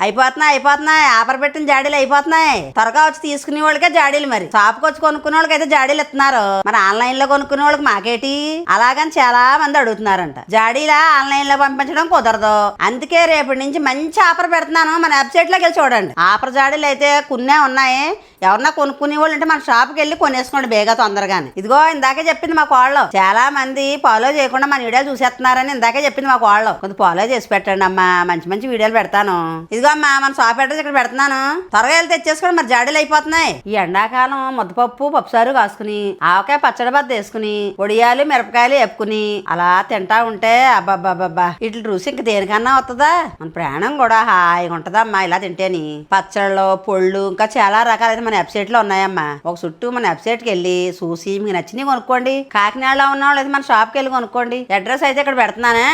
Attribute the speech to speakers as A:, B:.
A: అయిపోతున్నాయి అయిపోతున్నాయి. ఆఫర్ పెట్టిన జాడీలు అయిపోతున్నాయి. త్వరగా వచ్చి తీసుకునే వాళ్ళకే జాడీలు మరి. షాప్కి వచ్చి కొనుక్కునే వాళ్ళకి అయితే జాడీలు ఇస్తున్నారు. మరి ఆన్లైన్లో కొనుక్కునే వాళ్ళకి మాకేటి? అలాగని చాలా మంది అడుగుతున్నారంట. జాడీలా ఆన్లైన్లో పంపించడం కుదరదు. అందుకే రేపటి నుంచి మంచి ఆఫర్ పెడుతున్నాను. మన వెబ్సైట్లోకి వెళ్ళి చూడండి. ఆఫర్ జాడీలు అయితే కొన్నే ఉన్నాయి. ఎవరన్నా కొనుక్కునే వాళ్ళు అంటే మన షాప్కి వెళ్ళి కొనేసుకోండి బేగా తొందరగానే. ఇదిగో ఇందాకే చెప్పింది మా కోళ్ళు చాలా మంది ఫాలో చేయకుండా మన వీడియోలు చూసేస్తున్నారని ఇందాకే చెప్పింది మా కోళ్ళు కొంచెం ఫాలో చేసి పెట్టండి అమ్మా మంచి మంచి వీడియోలు పెడతాను. ఇదిగో అమ్మా మన షాప్ అడ్రస్ ఇక్కడ పెడుతున్నాను. త్వరగా వెళ్ళి తెచ్చేసుకోండి మరి జాడీలు అయిపోతున్నాయి. ఈ ఎండాకాలం ముద్దపప్పు పప్పుసారు కాసుకుని ఆవకాయ పచ్చడి బద్ద వేసుకుని పొడియాలు మిరపకాయలు వేపుకుని అలా తింటా ఉంటే అబ్బాబ్బాబ్బా ఇట్ల రుచి ఇంక దేనికన్నా వస్తుందా మన ప్రాణం కూడా హాయిగా ఉంటదమ్మా ఇలా తింటేని. పచ్చళ్ళు పొళ్ళు ఇంకా చాలా రకాలైన మన వెబ్సైట్లో ఉన్నాయమ్మా. ఒక చుట్టూ మన వెబ్సైట్కి వెళ్ళి చూసి మీకు నచ్చినవి కొనుక్కోండి. కాకినాడలో ఉన్న వాళ్ళు అయితే మన షాప్కి వెళ్ళి కొనుక్కోండి. అడ్రస్ అయితే ఇక్కడ పెడుతున్నానే.